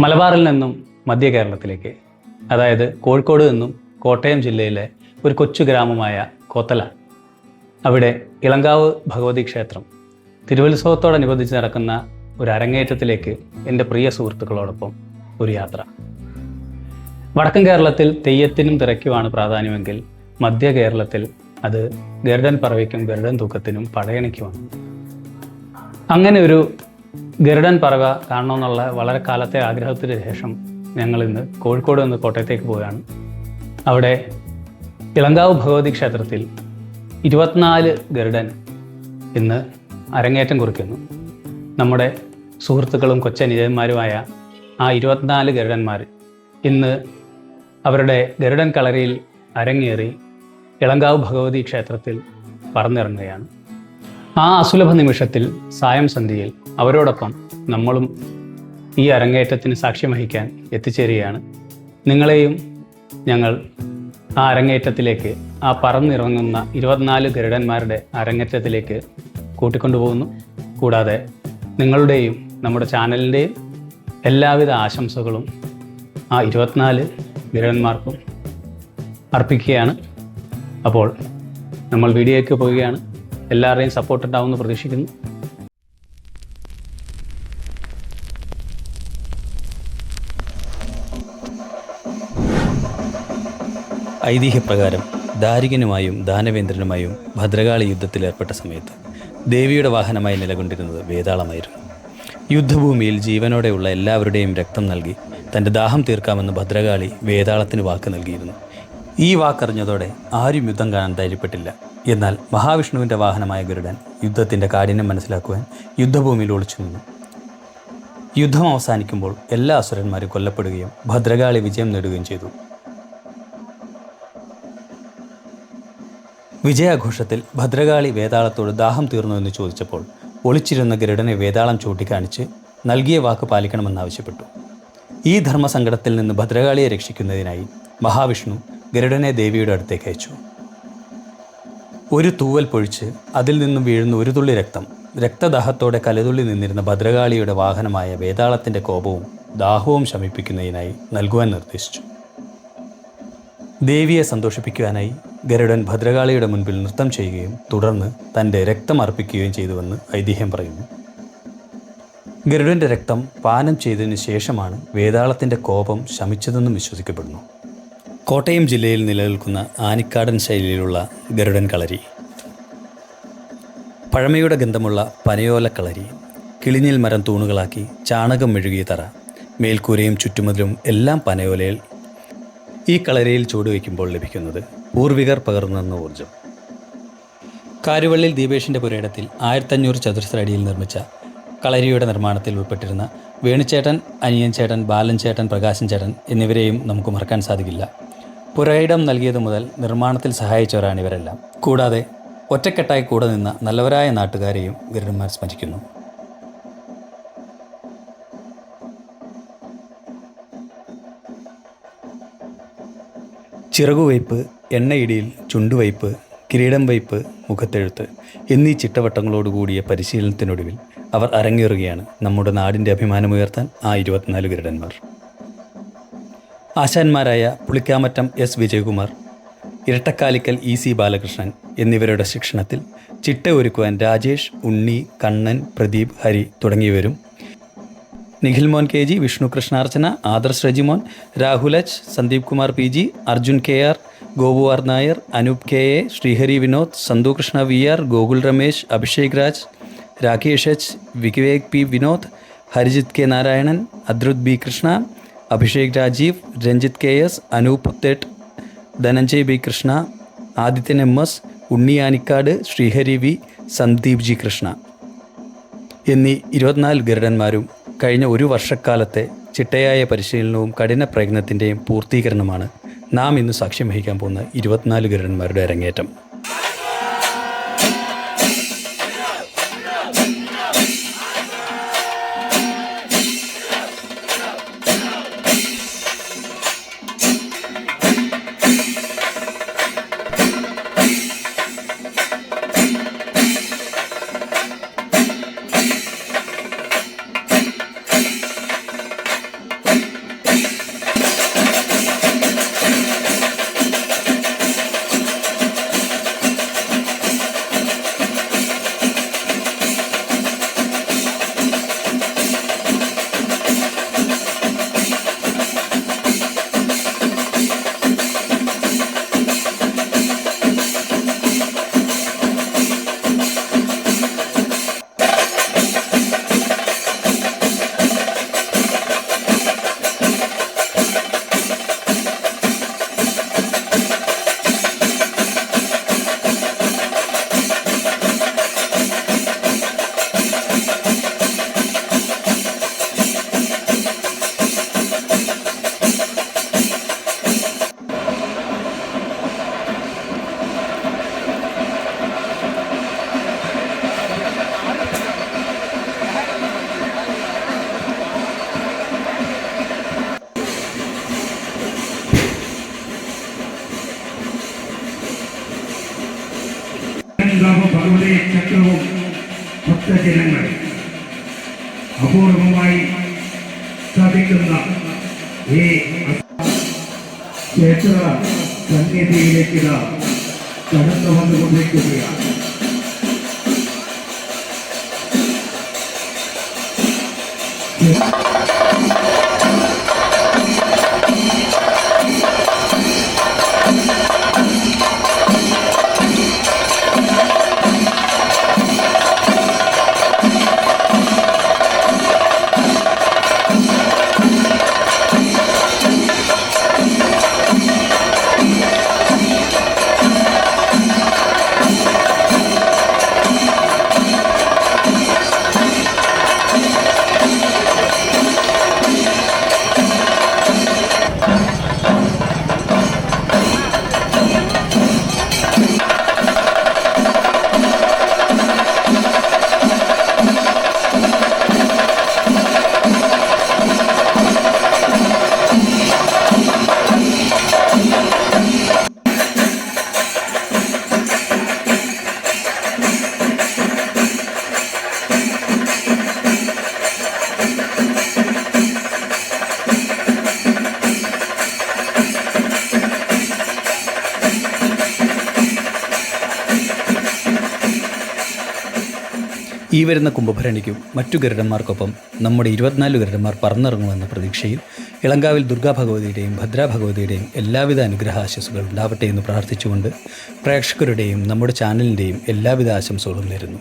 മലബാറിൽ നിന്നും മധ്യ കേരളത്തിലേക്ക് അതായത് കോഴിക്കോട് നിന്നും കോട്ടയം ജില്ലയിലെ ഒരു കൊച്ചു ഗ്രാമമായ കോത്തല. അവിടെ ഇളങ്കാവ് ഭഗവതി ക്ഷേത്രം തിരുവത്സവത്തോടനുബന്ധിച്ച് നടക്കുന്ന ഒരു അരങ്ങേറ്റത്തിലേക്ക് എന്റെ പ്രിയ സുഹൃത്തുക്കളോടൊപ്പം ഒരു യാത്ര. വടക്കൻ കേരളത്തിൽ തെയ്യത്തിനും തിരക്കുമാണ് പ്രാധാന്യമെങ്കിൽ മധ്യ കേരളത്തിൽ അത് ഗരുഡൻ പറവയ്ക്കും ഗരുഡൻ തൂക്കത്തിനും പടയണിക്കുമാണ്. അങ്ങനെ ഒരു ഗരുഡൻ പറവ കാണണമെന്നുള്ള വളരെ കാലത്തെ ആഗ്രഹത്തിന് ശേഷം ഞങ്ങൾ ഇന്ന് കോഴിക്കോട് നിന്ന് കോട്ടയത്തേക്ക് പോവുകയാണ്. അവിടെ ഇളങ്കാവ് ഭഗവതി ക്ഷേത്രത്തിൽ ഇരുപത്തിനാല് ഗരുഡൻ ഇന്ന് അരങ്ങേറ്റം കുറിക്കുന്നു. നമ്മുടെ സുഹൃത്തുക്കളും കൊച്ചനുജന്മാരുമായ ആ ഇരുപത്തിനാല് ഗരുഡന്മാർ ഇന്ന് അവരുടെ ഗരുഡൻ കളരിയിൽ അരങ്ങേറി ഇളങ്കാവ് ഭഗവതി ക്ഷേത്രത്തിൽ പറന്നിറങ്ങുകയാണ്. ആ അസുലഭ നിമിഷത്തിൽ സായം സന്ധ്യയിൽ അവരോടൊപ്പം നമ്മളും ഈ അരങ്ങേറ്റത്തിന് സാക്ഷ്യം വഹിക്കാൻ എത്തിച്ചേരുകയാണ്. നിങ്ങളെയും ഞങ്ങൾ ആ അരങ്ങേറ്റത്തിലേക്ക് ആ പറന്നിറങ്ങുന്ന ഇരുപത്തിനാല് ഗരുഡന്മാരുടെ അരങ്ങേറ്റത്തിലേക്ക് കൂട്ടിക്കൊണ്ടുപോകുന്നു. കൂടാതെ നിങ്ങളുടെയും നമ്മുടെ ചാനലിന്റെയും എല്ലാവിധ ആശംസകളും ആ ഇരുപത്തിനാല് ഗരുഡന്മാർക്കും അർപ്പിക്കുകയാണ്. അപ്പോൾ നമ്മൾ വീഡിയോയ്ക്ക് പോവുകയാണ്. എല്ലാവരുടെയും സപ്പോർട്ട് ഉണ്ടാവുമെന്ന് പ്രതീക്ഷിക്കുന്നു. ഐതിഹ്യപ്രകാരം ദാരികനുമായും ദാനവേന്ദ്രനുമായും ഭദ്രകാളി യുദ്ധത്തിലേർപ്പെട്ട സമയത്ത് ദേവിയുടെ വാഹനമായി നിലകൊണ്ടിരുന്നത് വേതാളമായിരുന്നു. യുദ്ധഭൂമിയിൽ ജീവനോടെയുള്ള എല്ലാവരുടെയും രക്തം നൽകി തന്റെ ദാഹം തീർക്കാമെന്ന് ഭദ്രകാളി വേതാളത്തിന് വാക്ക് നൽകിയിരുന്നു. ഈ വാക്കറിഞ്ഞതോടെ ആരും യുദ്ധം കാണാൻ ധൈര്യപ്പെട്ടില്ല. എന്നാൽ മഹാവിഷ്ണുവിന്റെ വാഹനമായ ഗരുഡൻ യുദ്ധത്തിന്റെ കാഠിന്യം മനസ്സിലാക്കുവാൻ യുദ്ധഭൂമിയിൽ ഒളിച്ചു നിന്നു. യുദ്ധം അവസാനിക്കുമ്പോൾ എല്ലാ അസുരന്മാരും കൊല്ലപ്പെടുകയും ഭദ്രകാളി വിജയം നേടുകയും ചെയ്തു. വിജയാഘോഷത്തിൽ ഭദ്രകാളി വേതാളത്തോട് ദാഹം തീർന്നു എന്ന് ചോദിച്ചപ്പോൾ ഒളിച്ചിരുന്ന ഗരുഡനെ വേതാളം ചൂണ്ടിക്കാണിച്ച് നൽകിയ വാക്ക് പാലിക്കണമെന്നാവശ്യപ്പെട്ടു ഈ ധർമ്മസങ്കടത്തിൽ നിന്ന് ഭദ്രകാളിയെ രക്ഷിക്കുന്നതിനായി മഹാവിഷ്ണു ഗരുഡനെ ദേവിയുടെ അടുത്തേക്ക് അയച്ചു. ഒരു തൂവൽ പൊഴിച്ച് അതിൽ നിന്നും വീഴുന്ന ഒരു തുള്ളി രക്തം രക്തദാഹത്തോടെ കലതുള്ളി നിന്നിരുന്ന ഭദ്രകാളിയുടെ വാഹനമായ വേതാളത്തിന്റെ കോപവും ദാഹവും ശമിപ്പിക്കുന്നതിനായി നൽകുവാൻ നിർദ്ദേശിച്ചു. ദേവിയെ സന്തോഷിപ്പിക്കുവാനായി ഗരുഡൻ ഭദ്രകാളിയുടെ മുൻപിൽ നൃത്തം ചെയ്യുകയും തുടർന്ന് തന്റെ രക്തം അർപ്പിക്കുകയും ചെയ്തുവെന്ന് ഐതിഹ്യം പറയുന്നു. ഗരുഡന്റെ രക്തം പാനം ചെയ്തതിനു ശേഷമാണ് വേതാളത്തിന്റെ കോപം ശമിച്ചതെന്നും വിശ്വസിക്കപ്പെടുന്നു. കോട്ടയം ജില്ലയിൽ നിലനിൽക്കുന്ന ആനിക്കാടൻ ശൈലിയിലുള്ള ഗരുഡൻ കളരി പഴമയുടെ ഗന്ധമുള്ള പനയോല കളരി കിളിഞ്ഞിൽ മരം തൂണുകളാക്കി ചാണകം മെഴുകിയ തറ മേൽക്കൂരയും ചുറ്റുമതിലും എല്ലാം പനയോലയിൽ ഈ കളരിയിൽ ചൂടുവയ്ക്കുമ്പോൾ ലഭിക്കുന്നത് പൂർവികർ പകർന്നെന്ന ഊർജം കാരുവള്ളിൽ ദീപേഷിന്റെ പുരയിടത്തിൽ ആയിരത്തഞ്ഞൂറ് ചതുരശ്ര അടിയിൽ നിർമ്മിച്ച കളരിയുടെ നിർമ്മാണത്തിൽ ഉൾപ്പെട്ടിരുന്ന വേണുചേട്ടൻ അനിയൻ ചേട്ടൻ ബാലൻ ചേട്ടൻ പ്രകാശൻ ചേട്ടൻ എന്നിവരെയും നമുക്ക് മറക്കാൻ സാധിക്കില്ല. പുരയിടം നൽകിയതു മുതൽ നിർമ്മാണത്തിൽ സഹായിച്ചവരാണ് ഇവരെല്ലാം കൂടാതെ ഒറ്റക്കെട്ടായി കൂടെ നിന്ന നല്ലവരായ നാട്ടുകാരെയും ഗരുഡന്മാർ സ്മരിക്കുന്നു. ചിറകുവയ്പ് എണ്ണയിടിയിൽ ചുണ്ടുവയ്പ് കിരീടം വയ്പ് മുഖത്തെഴുത്ത് എന്നീ ചിട്ടവട്ടങ്ങളോടുകൂടിയ പരിശീലനത്തിനൊടുവിൽ അവർ അരങ്ങേറുകയാണ് നമ്മുടെ നാടിന്റെ അഭിമാനമുയർത്താൻ ആ ഇരുപത്തിനാല് ഗരുഡന്മാർ ആശാന്മാരായ Pulikkamattam S Vijayakumar Irattakkalikkal E C Balakrishnan എന്നിവരുടെ ശിക്ഷണത്തിൽ ചിട്ട ഒരുക്കുവാൻ രാജേഷ് ഉണ്ണി കണ്ണൻ പ്രദീപ് ഹരി തുടങ്ങിയവരും Nikhil Mon K G Vishnu Krishnarchana Adarsh Rejimon Rahul H Sandeep Kumar P G Arjun K R Gopu R Nair Anoop K A Sreehari Vinod Santhu Krishna V R Gokul Ramesh Abhishek Raj Rakesh H Vivek P Vinod Harijith K Narayanan Adruth B Krishna Abhishek Rajeev Ranjith K S Anoop Puthettu Dhananjay B Krishna Adithyan M S Unniyanikkad Sreehari V Sandeep G Krishna എന്നീ ഇരുപത്തിനാല് ഗരുഡന്മാരും കഴിഞ്ഞ ഒരു വർഷക്കാലത്തെ ചിട്ടയായ പരിശീലനവും കഠിന പ്രയത്നത്തിന്റെയും പൂർത്തീകരണമാണ് നാം ഇന്ന് സാക്ഷ്യം വഹിക്കാൻ പോകുന്ന ഇരുപത്തിനാല് ഗരുഡന്മാരുടെ അരങ്ങേറ്റം. ഭക്തജനങ്ങൾ അപൂർവമായി സാധിക്കുന്ന ഈ ക്ഷേത്ര സന്നിധിയിലേക്ക് കടന്നു വന്നുകൊണ്ടിരിക്കുകയാണ്. ഈ വരുന്ന കുംഭഭരണിക്കും മറ്റു ഗരുഡന്മാർക്കൊപ്പം നമ്മുടെ ഇരുപത്തിനാല് ഗരുഡന്മാർ പറന്നിറങ്ങുമെന്ന പ്രതീക്ഷയിൽ ഇളങ്കാവിൽ ദുർഗാ ഭഗവതിയുടെയും ഭദ്രാ ഭഗവതിയുടെയും എല്ലാവിധ അനുഗ്രഹ ആശംസകൾ ഉണ്ടാവട്ടെ എന്ന് പ്രാർത്ഥിച്ചുകൊണ്ട് പ്രേക്ഷകരുടെയും നമ്മുടെ ചാനലിന്റെയും എല്ലാവിധ ആശംസകളും നേരുന്നു.